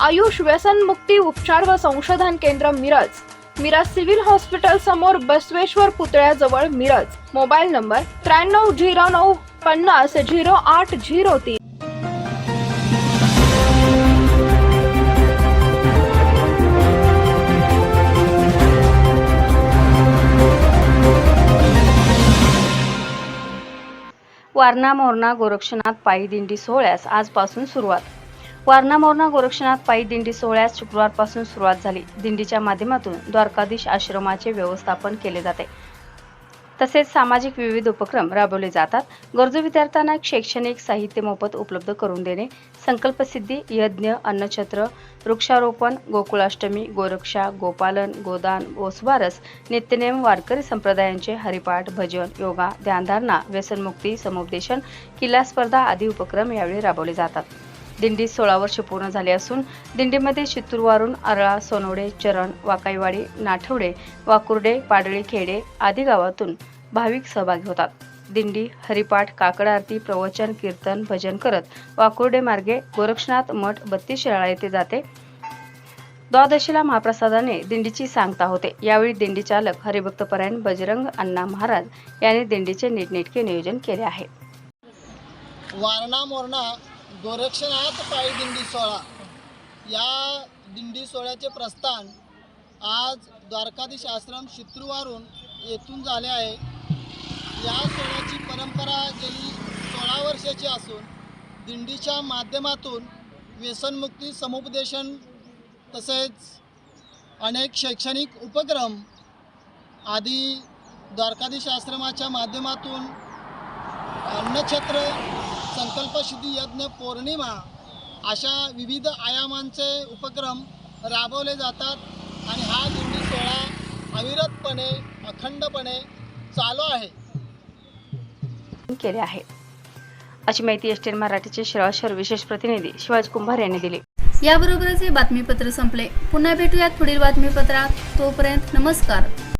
आयुष व्यसन मुक्ती उपचार व संशोधन केंद्र मिरज. मिरज सिव्हिल हॉस्पिटल समोर बसवेश्वर पुतळ्याजवळ मिरज. मोबाईल नंबर त्र्याण्णव झिरो नऊ पन्नास झिरो आठ झिरो तीन. वारणा मोरणा गोरक्षनाथ पायी दिंडी सोहळ्यास आजपासून सुरुवात. वारणा मोरणा गोरक्षनाथ पायी दिंडी सोहळ्यास शुक्रवारपासून सुरुवात झाली. दिंडीच्या माध्यमातून द्वारकाधीश आश्रमाचे व्यवस्थापन केले जाते. तसेच सामाजिक विविध उपक्रम राबवले जातात. गरजू विद्यार्थ्यांना शैक्षणिक साहित्य मोफत उपलब्ध करून देणे संकल्पसिद्धी यज्ञ अन्नछत्र वृक्षारोपण गोकुळाष्टमी गोरक्षा गोपालन गोदान गोस्वारस नित्यनेम वारकरी संप्रदायांचे हरिपाठ भजन योगा ध्यानधारणा व्यसनमुक्ती समुपदेशन किल्ला स्पर्धा आदी उपक्रम यावेळी राबवले जातात. दिंडी सोळा वर्ष पूर्ण झाली असून दिंडीमध्ये चित्तूरवारून आरळा सोनवडे चरण वाकाईवाडी नाठवडे वाकुर्डे पाडळी खेडे आदी गावातून भाविक सहभागी होतात. दिंडी हरिपाठ काकड आरती प्रवचन कीर्तन भजन करत वाकुर्डे मार्गे गोरक्षनाथ मठ बत्तीस शिराळा येथे जाते. द्वादशीला महाप्रसादाने दिंडीची सांगता होते. यावेळी दिंडी चालक हरिभक्तपरायण बजरंग अण्णा महाराज यांनी दिंडीचे नीटनेटके नियोजन केले आहे. वारणा मोरणा गोरक्षनाथ पायी दिंडी सोहळा. या दिंडी सोहळ्याचे प्रस्थान आज द्वारकाधीश आश्रम शित्रूवारून येथून झाले आहे. या सोहळ्याची परंपरा गेली सोळा वर्षाची असून दिंडीच्या माध्यमातून व्यसनमुक्ती समुपदेशन तसेच अनेक शैक्षणिक उपक्रम आदी द्वारकाधीश आश्रमाच्या माध्यमातून अन्नक्षेत्र संकल्पसिद्धी यज्ञ पौर्णिमा अशा विविध आयामांचे उपक्रम राबवले जातात आणि हा दिंडी सोहळा अविरतपणे अखंडपणे चालू आहे. केले आहे. अशी माहिती एस टी मराठीचे शहर विशेष प्रतिनिधी शिवाज कुंभार यांनी दिली. याबरोबरच हे बातमीपत्र संपले. पुन्हा भेटूयात पुढील बातमीपत्रात. तोपर्यंत नमस्कार.